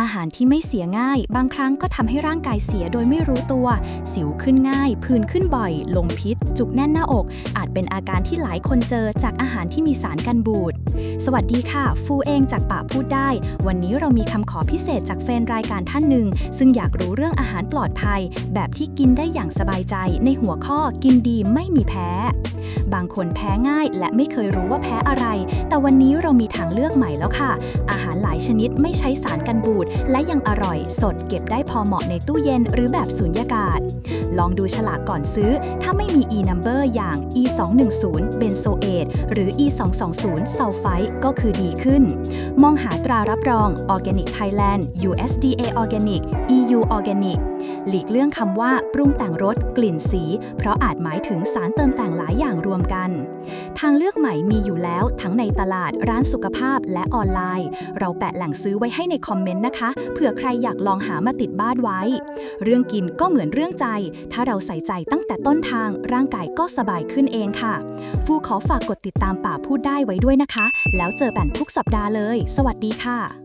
อาหารที่ไม่เสียง่าย บางครั้งก็ทำให้ร่างกายเสียโดยไม่รู้ตัว สิวขึ้นง่าย ผื่นขึ้นบ่อย ลมพิษ จุกแน่นหน้าอก อาจเป็นอาการที่หลายคนเจอจากอาหารที่มีสารกันบูด สวัสดีค่ะ ฟูเองจากป่าพูดได้ วันนี้เรามีคำขอพิเศษจากแฟนรายการท่านหนึ่ง ซึ่งอยากรู้เรื่องอาหารปลอดภัย แบบที่กินได้อย่างสบายใจ ในหัวข้อกินดีไม่มีแพ้ บางคนแพ้ง่ายและไม่เคยรู้ว่าแพ้อะไร แต่วันนี้เรามีทางเลือกใหม่แล้วค่ะ อาหารหลายชนิดไม่ใช้สารกันบูด และยังอร่อย สดเก็บได้พอเหมาะในตู้เย็นหรือแบบสุญญากาศ ลองดูฉลากก่อนซื้อ ถ้าไม่มี e-number อย่าง e210 benzoate หรือ e220 sulfite ก็คือดีขึ้น มองหาตรารับรอง Organic Thailand USDA Organic EU Organic หลีกเลี่ยงคำว่าปรุงแต่งรสกลิ่นสี เพราะอาจหมายถึงสารเติมแต่งหลายอย่างรวมกัน ทางเลือกใหม่มีอยู่แล้วทั้งในตลาดร้านสุขภาพและออนไลน์ เราแปะแหล่งซื้อไว้ให้ในคอมเมนต์นะคะเผื่อใครอยากลองหามาติดบ้านไว้ เรื่องกินก็เหมือนเรื่องใจ ถ้าเราใส่ใจตั้งแต่ต้นทาง ร่างกายก็สบายขึ้นเองค่ะ ฟูขอฝากกดติดตามป่าพูดได้ไว้ด้วยนะคะ แล้วเจอแป่นทุกสัปดาห์เลย สวัสดีค่ะ